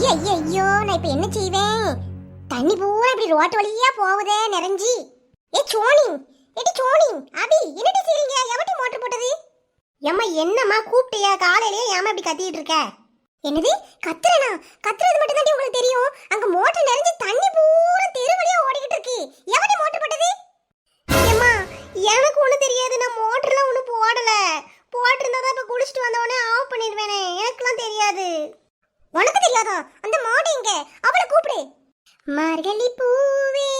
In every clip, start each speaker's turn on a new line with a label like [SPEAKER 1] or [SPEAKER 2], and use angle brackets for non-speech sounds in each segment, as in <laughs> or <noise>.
[SPEAKER 1] ஐயோ ஐயோ நான் இப்ப என்ன செய்வேன்? தண்ணி பூரா இப்படி ரோட்டு வழியா போகுதே நிறைஞ்சி ஏ சோனிங் ஏடி சோனிங் அபி என்னடி செய்றீங்க? எவட்டி மோட்டர் போட்டது? ஏம்மா என்னம்மா கூப்பிட்டியா? காலையிலேயே ஏமா இப்படி கத்திட்டு இருக்க? என்னது? கத்துறனா? கத்துறது மட்டும் தான் உங்களுக்கு தெரியும். அங்க மோட்டர் நிறைஞ்சு தண்ணி பூரா தெரு வழியா ஓடிக்கிட்டு இருக்கு. எவட்டி மோட்டர் போட்டது? ஏம்மா எனக்கு ஒண்ணு தெரியாது. நான் மோட்டர்லாம் ஒண்ணு போடல. போட்டிருந்தா தான் இப்ப குளிச்சுட்டு வந்தவொடனே ஆஃப் பண்ணிடுவேனே. எனக்குலாம் தெரியாது. உனக்கு தெரியாதா? அந்த மாடு எங்க? அவளை கூப்பிடு. மார்கழி பூவே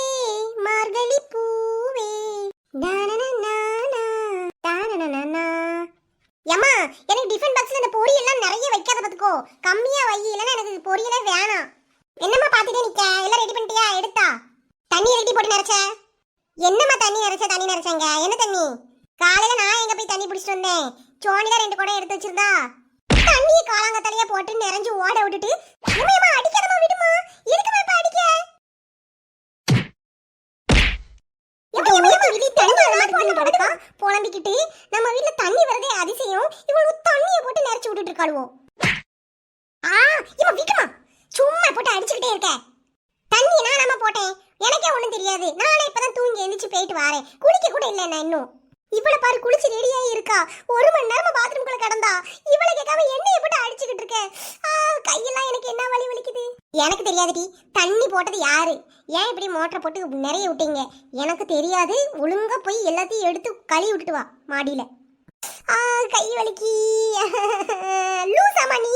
[SPEAKER 1] மார்கழி பூவே. ஏமா எனக்கு டிஃபன் பாக்ஸ்ல இந்த பொரி எல்லாம் நிறைய வைக்காத பாத்துக்கோ கம்மியா வை இல்லைன்னா எனக்கு பொரியலே வேணாம். என்னம்மா பாத்துட்டே நிக்க? எல்லாம் ரெடி பண்ணிட்டியா? எடுத்தா? தண்ணி ரெடி போட்டு நினைச்ச என்னம்மா தண்ணி நிறைச்ச? தண்ணி நிறைச்சங்க என்ன தண்ணி? காலையில நான் எங்க போய் தண்ணி பிடிச்சிட்டு வந்தேன்? சோனி ரெண்டு குடம் எடுத்து வச்சிருந்தா? போட்டு நிறைஞ்சு ஓட விட்டுட்டு ஏம்மா, ஏம்மா, விடுமா. எதுக்கும்மா இப்ப அடிக்க? புலம்பிக்கிட்டு நம்ம வீட்ல தண்ணி வரதே அதிசயம். இவ்வளவு தண்ணியை போட்டு நிறைச்சு விட்டுட்டு இருக்காளுவோம் ஆ இவன் விட்டுமா சும்மா போட்டு அடிச்சுக்கிட்டே இருக்க. தண்ணி நான் நம்ம போட்டேன். எனக்கே ஒண்ணும் தெரியாது. நானே இப்பதான் தூங்கி எந்திரிச்சு போயிட்டு வரேன். குளிக்க கூட இல்லை நான் இன்னும்? இவளை பாரு குளிச்சு ரெடியாகி இருக்கா. ஒரு மணி நேரமா பாத்ரூம்குள்ள கிடந்தா. இவளை கேட்காம எண்ணெயை போட்டு அடிச்சுக்கிட்டு இருக்கேன் ஆ, கையெல்லாம் எனக்கு என்ன வலி வலிக்குது? எனக்கு தெரியாதுடி தண்ணி போட்டது யாரு? ஏன் இப்படி மோட்டரை போட்டு நிறைய விட்டீங்க? எனக்கு தெரியாது. ஒழுங்கா போய் எல்லாத்தையும் எடுத்து கழுவி விட்டுட்டு வா மாடியில. ஆ, கை வலிக்கு. <laughs> லூசாமா நீ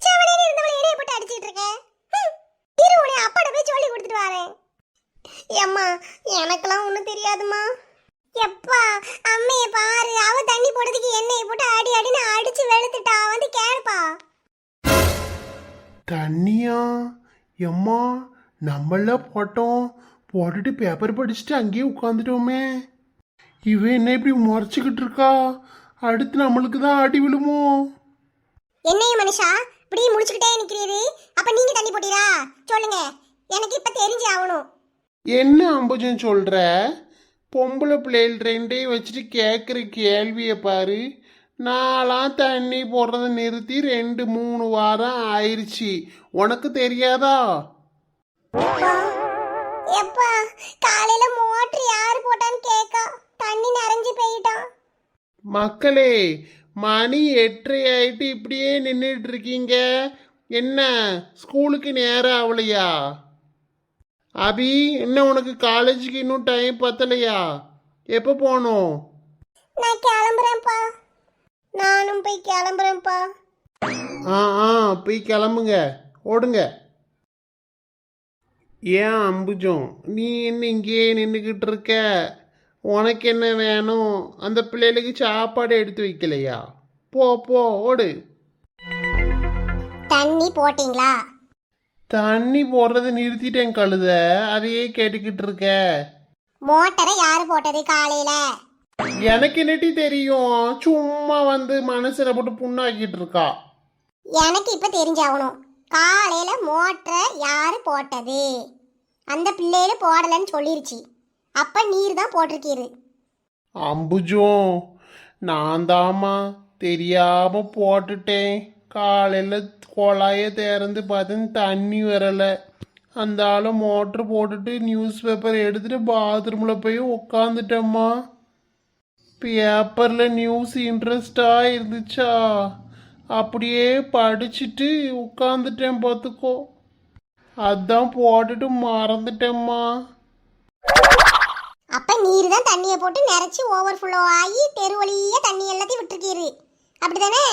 [SPEAKER 1] செவனேன்னு இருந்தவளை எண்ணெயை போட்டு அடிச்சிட்டு இருக்க ஹம், இரு உன்னை அப்பாட போய் சொல்லி கொடுத்துட்டு வரேன் ஏம்மா எனக்கெல்லாம் ஒன்றும் தெரியாதும்மா எப்பா அம்மைய பாரு அவ தண்ணி போடுறதுக்கு எண்ணெயை போட்டு அடி அடின்னு அடிச்சு வெளுத்துட்டா வந்து கேளுப்பா
[SPEAKER 2] தண்ணியா? எம்மா நம்மள போட்டோம். போட்டுட்டு பேப்பர் படிச்சுட்டு அங்கேயே உட்காந்துட்டோமே இவன் என்ன இப்படி முறைச்சிக்கிட்டு இருக்கா? அடுத்து நம்மளுக்கு தான் அடி விழுமோ?
[SPEAKER 1] என்னைய மனுஷா இப்படி முடிச்சுக்கிட்டே நிக்கிறீரு? அப்ப நீங்க தண்ணி போட்டீரா? சொல்லுங்க. எனக்கு இப்ப தெரிஞ்சு ஆகணும்.
[SPEAKER 2] என்ன அம்புஜம் சொல்ற? பொம்பளை பிள்ளைகள் ரெண்டையும் வச்சுட்டு கேட்குற கேள்வியை பாரு. நான்லாம் தண்ணி போடுறத நிறுத்தி ரெண்டு மூணு வாரம் ஆயிடுச்சு உனக்கு தெரியாதா?
[SPEAKER 1] எப்பா காலையில மோட்டர் யாரு போட்டான்னு கேக்கா. தண்ணி நிறைஞ்சு போயிட்டான்.
[SPEAKER 2] மக்களே மணி எட்டரை ஆயிட்டு இப்படியே நின்றுட்டு இருக்கீங்க என்ன ஸ்கூலுக்கு நேரம் ஆகலையா அபி என்ன உனக்கு காலேஜுக்கு இன்னும் டைம் பத்தலையா? எப்போ போகணும்?
[SPEAKER 1] நான் கிளம்புறேன்ப்பா. நானும் போய் கிளம்புறேன்ப்பா.
[SPEAKER 2] ஆ ஆ போய் கிளம்புங்க. ஓடுங்க. ஏன் அம்புஜம்? நீ என்ன இங்கேயே நின்றுக்கிட்டு இருக்க? உனக்கு என்ன வேணும்? அந்த பிள்ளைகளுக்கு சாப்பாடு எடுத்து வைக்கலையா? போ போ ஓடு.
[SPEAKER 1] தண்ணி போட்டீங்களா?
[SPEAKER 2] தண்ணி போடுறதை நிறுத்திட்டேன் கழுத. அதையே கேட்டுக்கிட்டு இருக்க.
[SPEAKER 1] மோட்டரை யாரு போட்டது காலையில?
[SPEAKER 2] எனக்கு என்னட்டி தெரியும்? சும்மா வந்து மனசுல போட்டு புண்ணாக்கிட்டு இருக்கா.
[SPEAKER 1] எனக்கு இப்ப தெரிஞ்சாகணும். காலையில மோட்டரை யாரு போட்டது? அந்த பிள்ளைகள் போடலன்னு சொல்லிருச்சு. அப்ப நீர் தான் போட்டிருக்கீரு.
[SPEAKER 2] அம்புஜம் நான் தாம்மா தெரியாம போட்டுட்டேன். காலையில குழாய திறந்து பார்த்தேன் தண்ணி வரல. அந்த ஆளு மோட்ரு போட்டுட்டு நியூஸ் பேப்பர் எடுத்துட்டு பாத்ரூம்ல போய் உக்காந்துட்டேம்மா. பேப்பர்ல நியூஸ் இன்ட்ரெஸ்டா இருந்துச்சா? அப்படியே படிச்சுட்டு உட்காந்துட்டேன் பார்த்துக்கோ அதான் போட்டுட்டு மறந்துட்டேம்மா.
[SPEAKER 1] அப்ப நீர் தான் தண்ணியை போட்டு நிறைச்சு ஓவர் ஃப்ளோ ஆகி தெரு வழியா தண்ணி எல்லாத்தையும் விட்டுருக்கீரு. அப்படிதானே?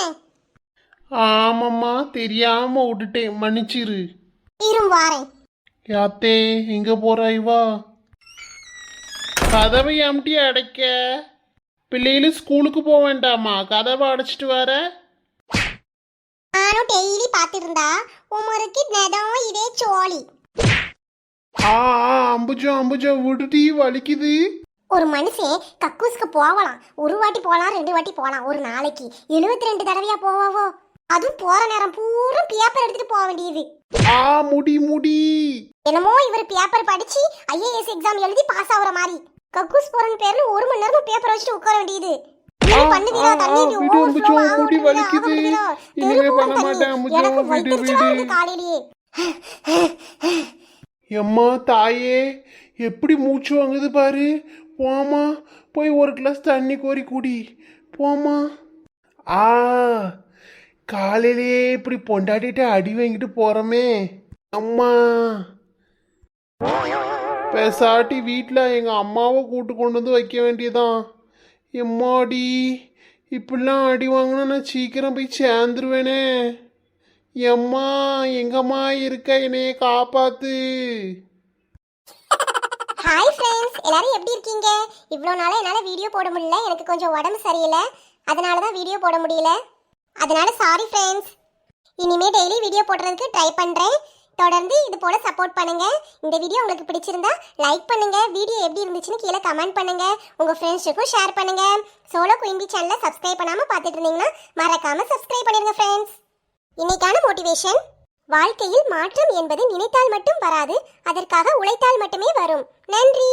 [SPEAKER 2] ஆமாம்மா தெரியாம விட்டுட்டேன். மன்னிச்சிரு.
[SPEAKER 1] இரும் வாரேன்.
[SPEAKER 2] யாத்தே எங்க போறாய் வா கதவை அம்டி அடைக்க? பிள்ளைகளும் ஸ்கூலுக்கு போக வேண்டாமா கதவை அடைச்சிட்டு வர
[SPEAKER 1] நானும் டெய்லி பார்த்துட்டு இருந்தா உமருக்கு நெதம் இதே சோழி
[SPEAKER 2] ஆ ஆ, அம்புஜம் அம்புஜம் விட்டுட்டி வலிக்குது
[SPEAKER 1] ஒரு மனுஷன் கக்கூஸ்க்கு போகலாம் ஒரு வாட்டி போகலாம் ரெண்டு வாட்டி போகலாம் ஒரு நாளைக்கு எழுபத்தி ரெண்டு தடவையா போவாவோ அதுவும் போற நேரம் பூரா பேப்பர் எடுத்துட்டு போக வேண்டியது
[SPEAKER 2] ஆ முடி முடி
[SPEAKER 1] என்னமோ இவர் பேப்பர் படிச்சு ஐஏஎஸ் எக்ஸாம் எழுதி பாஸ் ஆகுற மாதிரி கக்கூஸ் போறன்னு பேர்ல ஒரு மணி நேரம் பேப்பர் வச்சுட்டு உட்கார வேண்டியது. பண்ணுவீரா தண்ணி
[SPEAKER 2] வலிக்குது. இனிமே பண்ண மாட்டேன், அம்புஜோ, விடு, விடு.
[SPEAKER 1] காலையிலேயே.
[SPEAKER 2] எம்மா தாயே எப்படி மூச்சு வாங்குது பாரு? போமா போய் ஒரு கிளாஸ் தண்ணி கோரி குடி. போமா ஆ காலையிலேயே இப்படி பொண்டாட்டிட்டு அடி வாங்கிட்டு போறோமே. அம்மா. பெசாட்டி வீட்டில் எங்கள் அம்மாவை கூட்டு கொண்டு வந்து வைக்க வேண்டியதான். எம்மாடி இப்படிலாம் அடி வாங்கினா நான் சீக்கிரம் போய் சேர்ந்துருவேனே. எம்மா எங்கம்மா இருக்க? என்னைய காப்பாத்து.
[SPEAKER 1] ஹாய் ஃப்ரெண்ட்ஸ் எல்லாரும் எப்படி இருக்கீங்க? இவ்வளோ நாளாக என்னால் வீடியோ போட முடியல. எனக்கு கொஞ்சம் உடம்பு சரியில்லை. அதனால தான் வீடியோ போட முடியல. அதனால சாரி ஃப்ரெண்ட்ஸ் இனிமேல் டெய்லி வீடியோ போடுறதுக்கு ட்ரை பண்ணுறேன் தொடர்ந்து இது போல சப்போர்ட் பண்ணுங்க. இந்த வீடியோ உங்களுக்கு பிடிச்சிருந்தா லைக் பண்ணுங்க. வீடியோ எப்படி இருந்துச்சுன்னு கீழே கமெண்ட் பண்ணுங்க. உங்க ஃப்ரெண்ட்ஸுக்கும் ஷேர் பண்ணுங்க. சோலோ குயின்பி சேனலை சப்ஸ்கிரைப் பண்ணாம பார்த்துட்டு இருந்தீங்கன்னா மறக்காம சப்ஸ்கிரைப் பண்ணிருங்க ஃப்ரெண்ட்ஸ் இன்னைக்கான மோட்டிவேஷன் வாழ்க்கையில் மாற்றம் என்பது நினைத்தால் மட்டும் வராது அதற்காக உழைத்தால் மட்டுமே வரும். நன்றி!